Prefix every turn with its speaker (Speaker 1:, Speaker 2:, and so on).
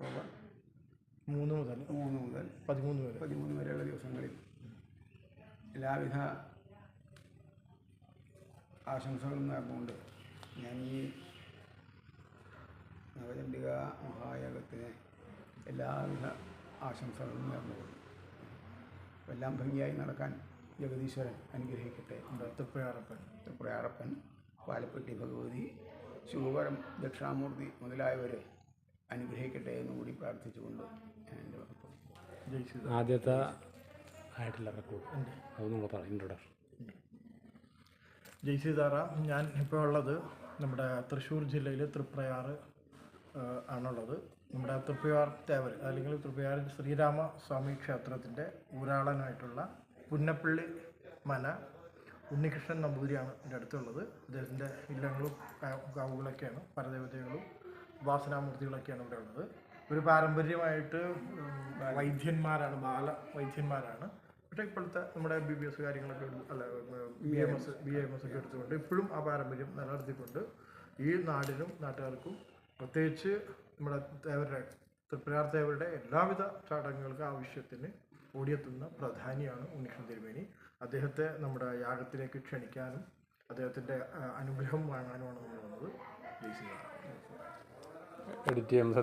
Speaker 1: October
Speaker 2: മൂന്ന് മുതൽ
Speaker 1: മൂന്ന് മുതൽ
Speaker 2: പതിമൂന്ന് വരെ.
Speaker 1: പതിമൂന്ന് വരെയുള്ള ദിവസങ്ങളിൽ എല്ലാവിധ ആശംസകളും നേർന്നുകൊണ്ട് ഞാൻ ഈ നവചണ്ഡിക മഹായാഗത്തിന് എല്ലാവിധ ആശംസകളും നേർന്നുകൊള്ളും എല്ലാം ഭംഗിയായി നടക്കാൻ ജഗദീശ്വരൻ അനുഗ്രഹിക്കട്ടെ.
Speaker 2: തൃപ്പയാറപ്പൻ
Speaker 1: തൃപ്രയാറപ്പൻ പാലപ്പെട്ടി ഭഗവതി ശിവപരം ദക്ഷിണാമൂർത്തി മുതലായവർ അനുഗ്രഹിക്കട്ടെ എന്ന് കൂടി പ്രാർത്ഥിച്ചുകൊണ്ട് ഞാൻ
Speaker 3: ആദ്യത്തെ ആയിട്ടുള്ള റെക്കോർഡ് അത് നമ്മൾ പറയാം. ഇൻട്രൊഡക്ഷൻ
Speaker 2: ജയ് സീതാറാം ഞാൻ ഇപ്പോൾ ഉള്ളത് നമ്മുടെ തൃശ്ശൂർ ജില്ലയിൽ തൃപ്രയാറ് ആണുള്ളത്. നമ്മുടെ തൃപ്പയാർ തേവർ അല്ലെങ്കിൽ തൃപ്പയാർ ശ്രീരാമ സ്വാമി ക്ഷേത്രത്തിന്റെ ഊരാളനായിട്ടുള്ള പുന്നപ്പള്ളി മന ഉണ്ണികൃഷ്ണൻ നമ്പൂതിരിയാണ് എന്റെ അടുത്തുള്ളത്. അദ്ദേഹത്തിന്റെ ഇല്ലങ്ങളും കാവുകളൊക്കെയാണ് പരദേവതകളും ഉപാസനാമൂർത്തികളൊക്കെയാണ് ഇവിടെ ഉള്ളത്. ഒരു പാരമ്പര്യമായിട്ട് വൈദ്യന്മാരാണ് ബാല വൈദ്യന്മാരാണ്. പക്ഷേ ഇപ്പോഴത്തെ നമ്മുടെ ബി ബി എസ് കാര്യങ്ങളൊക്കെ അല്ല B M S B M S ഒക്കെ എടുത്തുകൊണ്ട് ഇപ്പോഴും ആ പാരമ്പര്യം നിലനിർത്തിക്കൊണ്ട് ഈ നാടിനും നാട്ടുകാർക്കും പ്രത്യേകിച്ച് നമ്മുടെ തേവരുടെ തൃപ്രയാർ തേവരുടെ എല്ലാവിധ ചടങ്ങുകൾക്ക് ആവശ്യത്തിന് ഓടിയെത്തുന്ന പ്രധാനിയാണ് ഉണ്ണികൃഷ്ണൻ തിരുമേനി. അദ്ദേഹത്തെ നമ്മുടെ യാഗത്തിലേക്ക് ക്ഷണിക്കാനും അദ്ദേഹത്തിന്റെ അനുഗ്രഹം വാങ്ങാനുമാണ് നമ്മൾ വന്നത്. ജയ് ശ്രീറാം
Speaker 3: എഡിറ്റ് ചെയ്യുമ്പോൾ